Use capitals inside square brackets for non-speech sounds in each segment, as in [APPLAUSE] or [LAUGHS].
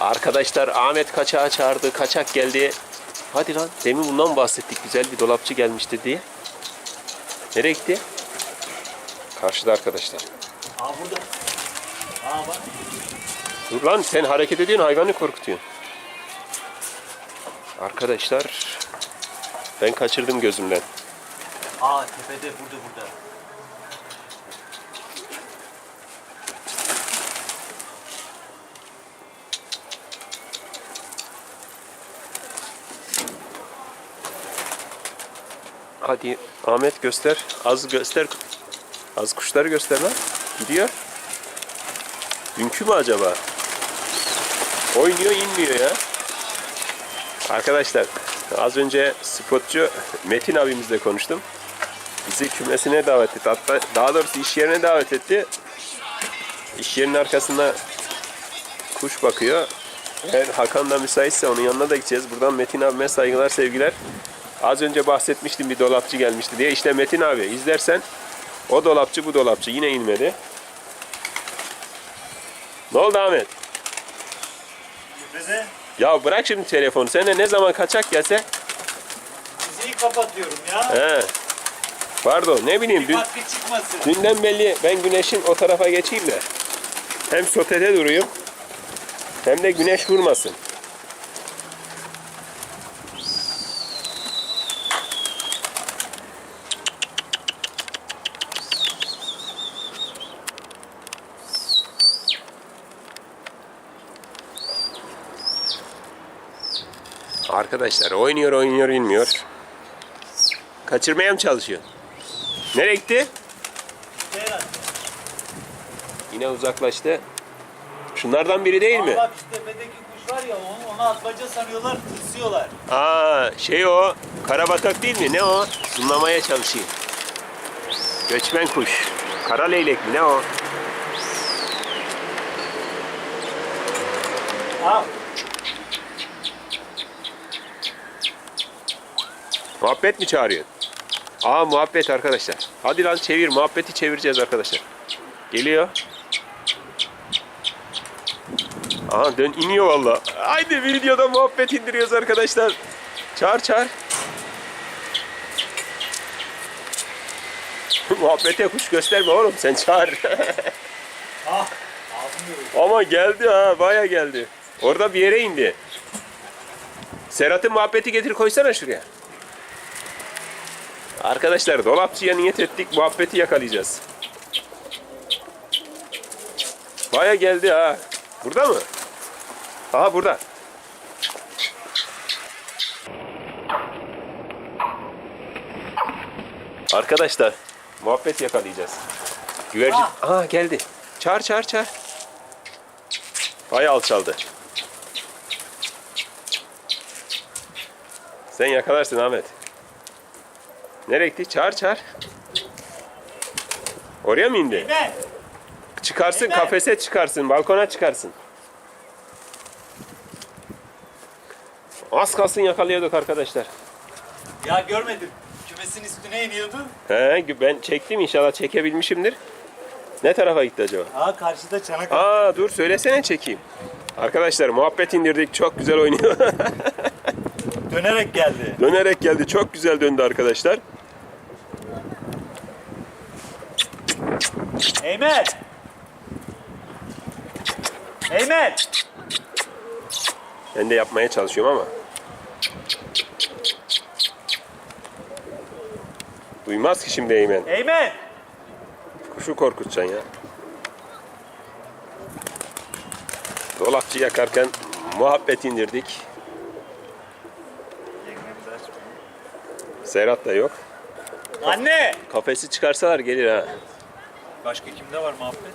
Arkadaşlar Ahmet kaçağı çağırdı. Kaçak geldi. Hadi lan. Demin bundan bahsettik. Güzel bir dolapçı gelmişti diye. Nereye gitti? Karşıda arkadaşlar. Aa burada. Aa bak. Dur lan sen hareket ediyorsun hayvanı korkutuyorsun. Arkadaşlar ben kaçırdım gözümden. Aa tepede burada burada. Hadi Ahmet göster. Az göster. Az kuşları göster lan. Gidiyor. Dünkü mü acaba? Oynuyor inmiyor ya. Arkadaşlar az önce spotçu Metin abimizle konuştum. Bizi kümesine davet etti. Hatta daha doğrusu iş yerine davet etti. İş yerinin arkasında kuş bakıyor. Eğer Hakan da müsaitse onun yanına da gideceğiz. Buradan Metin abime saygılar sevgiler. Az önce bahsetmiştim bir dolapçı gelmişti diye. İşte Metin abi izlersen o dolapçı bu dolapçı yine inmedi. Ne oldu Ahmet? Tepede. Ya bırak şimdi telefonu. Sen de ne zaman kaçak gelse. Diziyi kapatıyorum ya. He. Pardon ne bileyim dün, dünden belli ben güneşin o tarafa geçeyim de. Hem sotede duruyum hem de güneş vurmasın. Arkadaşlar oynuyor oynuyor inmiyor. Kaçırmaya mı çalışıyor? Nereye gitti? Yine uzaklaştı. Şunlardan biri değil mi? Aa, bak şu tepedeki kuş var ya onu, onu atmaca sanıyorlar, tırsıyorlar. Aa şey o. Karabatak değil mi? Ne o? Sunlamaya çalışıyor. Göçmen kuş. Kara leylek mi? Ne o? Al. Muhabbet mi çağırıyor? Aa muhabbet arkadaşlar. Hadi lan çevir. Muhabbeti çevireceğiz arkadaşlar. Geliyor. Aha dön iniyor valla. Haydi videoda muhabbet indiriyoruz arkadaşlar. Çağır çağır. [LAUGHS] Muhabbete kuş gösterme oğlum sen çağır. [LAUGHS] Ah. Ama geldi ha baya geldi. Orada bir yere indi. Serhat'ın muhabbeti getir koysana şuraya. Arkadaşlar dolapçıya niyet ettik muhabbeti yakalayacağız. Baya geldi ha. Burada mı? Aha burada. Arkadaşlar muhabbet yakalayacağız. Güvercin. Ah. Aha geldi. Çağır çağır çağır. Ay alçaldı. Sen yakalarsın Ahmet. Nereye gitti? Çağır çağır. Oraya mı indi? Çıkarsın kafese çıkarsın balkona çıkarsın. Az kalsın yakalıyorduk arkadaşlar. Ya görmedim. Kümesin üstüne iniyordu. He, ben çektim inşallah çekebilmişimdir. Ne tarafa gitti acaba? Aa karşıda çanak. Aa dur söylesene çekeyim. Arkadaşlar muhabbet indirdik çok güzel oynuyor. [LAUGHS] Dönerek geldi. Dönerek geldi çok güzel döndü arkadaşlar. Eymen. Eymen. Ben de yapmaya çalışıyorum ama. Duymaz ki şimdi Eymen. Eymen. Kuşu korkutacaksın ya. Dolapçı yakarken muhabbet indirdik. Serhat da yok. Anne. Kafesi çıkarsalar gelir ha. Başka kimde var muhabbet?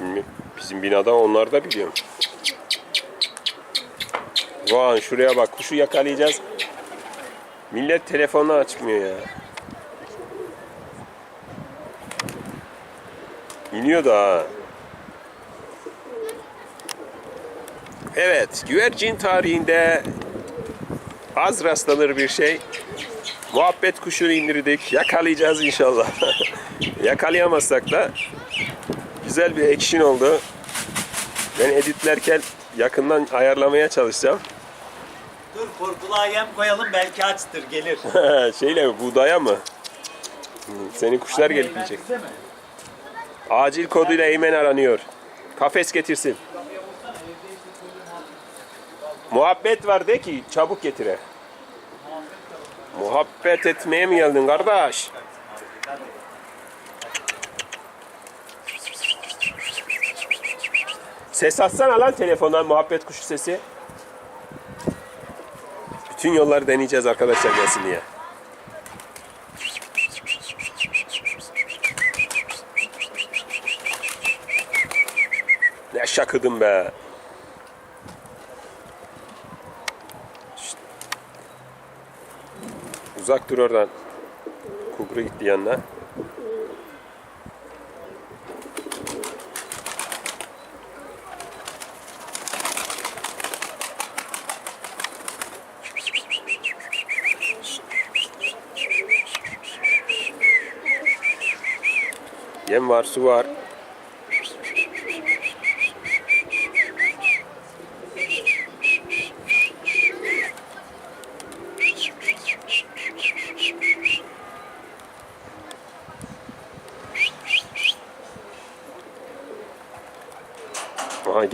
Bilmiyorum. Bizim binada onlar da biliyorum. Vay şuraya bak kuşu yakalayacağız. Millet telefonunu açmıyor ya. İniyor da. Evet, güvercin tarihinde az rastlanır bir şey. Muhabbet kuşunu indirdik. Yakalayacağız inşallah. [LAUGHS] Yakalayamazsak da güzel bir action oldu. Ben editlerken yakından ayarlamaya çalışacağım. Dur korkuluğa yem koyalım belki açtır gelir. [LAUGHS] Şeyle mi, buğdaya mı? Senin kuşlar gelip Eymen yiyecek. Acil koduyla Eymen aranıyor. Kafes getirsin. Muhabbet var de ki çabuk getire. Muhabbet etmeye mi geldin kardeş? Ses atsana lan telefondan muhabbet kuşu sesi. Bütün yolları deneyeceğiz arkadaşlar gelsin diye. Ne şakıdım be. Uzak dur oradan. Kugru gitti yanına. Yem var, su var.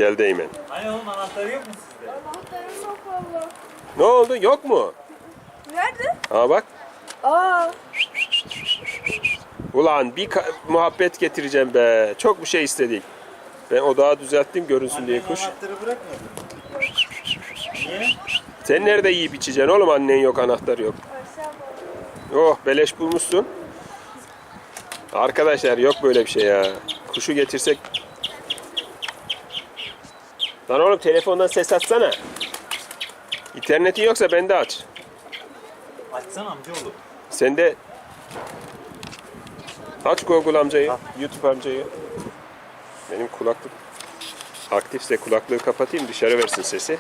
Geldi Eymen. Hani oğlum anahtarı yok mu sizde? Anahtarım yok valla. Ne oldu? Yok mu? Nerede? Ha bak. Aa, Ulan bir ka- muhabbet getireceğim be. Çok bir şey istedik. Ben odağı düzelttim görünsün diye Annen kuş. anahtarı bırakmadın. Niye? Sen nerede yiyip içeceksin oğlum annen yok anahtar yok. Oh beleş bulmuşsun. Arkadaşlar yok böyle bir şey ya. Kuşu getirsek. Lan oğlum telefondan ses atsana. İnternetin yoksa bende aç. Açsana amcaoğlu. Sen de aç Google amcayı, YouTube amcayı. Benim kulaklık aktifse kulaklığı kapatayım dışarı versin sesi.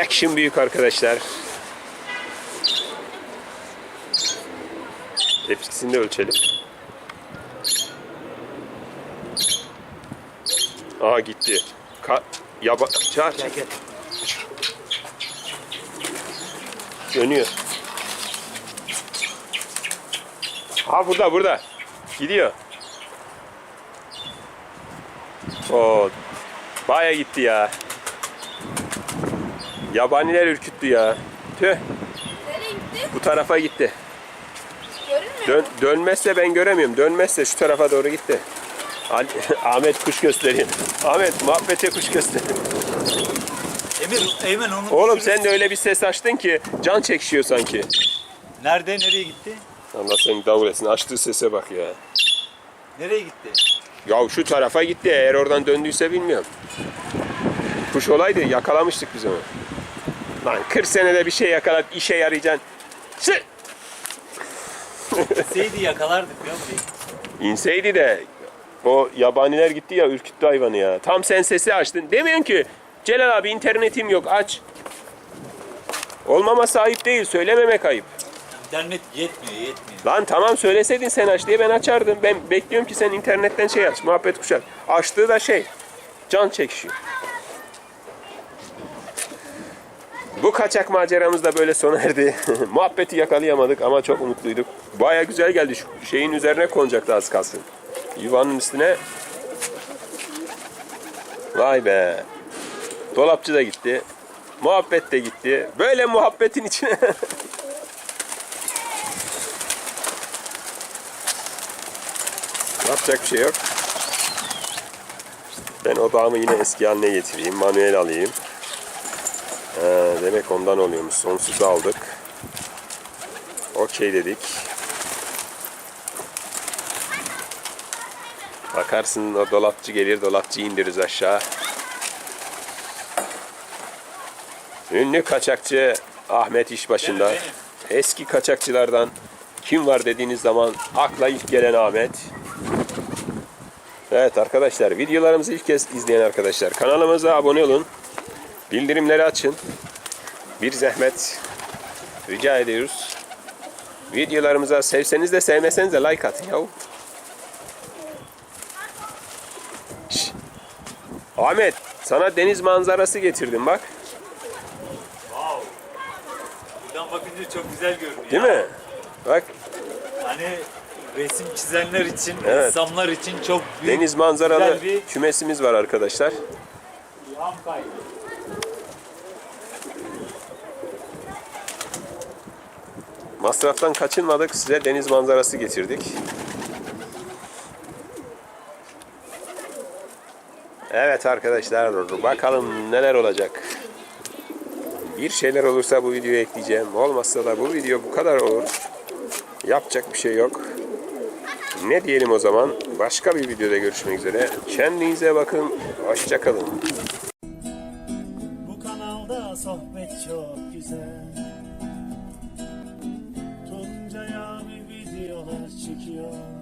Action büyük arkadaşlar. Tepkisini de ölçelim. Aa gitti. Ka yaba çağır. Gel gel. Dönüyor. Ha burada burada. Gidiyor. O baya gitti ya. Yabaniler ürküttü ya. Tüh Nereye gitti? bu tarafa gitti. Görünmüyor Dön, dönmezse ben göremiyorum. Dönmezse şu tarafa doğru gitti. Ali- [LAUGHS] Ahmet kuş göstereyim. Ahmet muhabbete kuş göstereyim. Emir, Eymen onun Oğlum sen de öyle bir ses açtın ki can çekişiyor sanki. Nerede, nereye gitti? Allah seni davul etsin. Açtığı sese bak ya. Nereye gitti? Ya şu tarafa gitti. Eğer oradan döndüyse bilmiyorum. Kuş olaydı yakalamıştık biz onu. Lan 40 senede bir şey yakalat işe yarayacaksın. Sı- Seydi yakalardık ya burayı. İnseydi de o yabaniler gitti ya ürküttü hayvanı ya. Tam sen sesi açtın. Demiyorsun ki Celal abi internetim yok aç. Olmama sahip değil söylememek ayıp. İnternet yetmiyor, yetmiyor. Lan tamam söyleseydin sen aç diye ben açardım. Ben bekliyorum ki sen internetten şey aç. Muhabbet kuşar. Açtığı da şey. Can çekişiyor. Bu kaçak maceramız da böyle sona erdi. [LAUGHS] Muhabbeti yakalayamadık ama çok umutluyduk. Baya güzel geldi. Şu şeyin üzerine konacaktı az kalsın. Yuvanın üstüne. Vay be. Dolapçı da gitti. Muhabbet de gitti. Böyle muhabbetin içine [LAUGHS] Yapacak bir şey yok. Ben odağımı yine eski haline getireyim. Manuel alayım. Ee, demek ondan oluyormuş. Sonsuz aldık. Okey dedik. Bakarsın o dolapçı gelir, dolapçıyı indiririz aşağı. Ünlü kaçakçı Ahmet iş başında. Benim, Eski kaçakçılardan kim var dediğiniz zaman akla ilk gelen Ahmet. Evet arkadaşlar videolarımızı ilk kez izleyen arkadaşlar kanalımıza abone olun. Bildirimleri açın. Bir zahmet rica ediyoruz. Videolarımıza sevseniz de sevmeseniz de like atın yahu. Ahmet Sana deniz manzarası getirdim bak. Wow. Buradan bakınca çok güzel görünüyor. Değil mi? Bak Hani resim çizenler için, Evet. ressamlar için çok büyük deniz manzaralı güzel bir kümesimiz var arkadaşlar. ilham kaynağı. Masraftan kaçınmadık. Size deniz manzarası getirdik. Evet arkadaşlar bakalım neler olacak. Bir şeyler olursa bu videoya ekleyeceğim. Olmazsa da bu video bu kadar olur. Yapacak bir şey yok. Ne diyelim o zaman? Başka bir videoda görüşmek üzere. Kendinize bakın. Hoşçakalın. Bu kanalda sohbet çok güzel Tuncay abi videolar çekiyor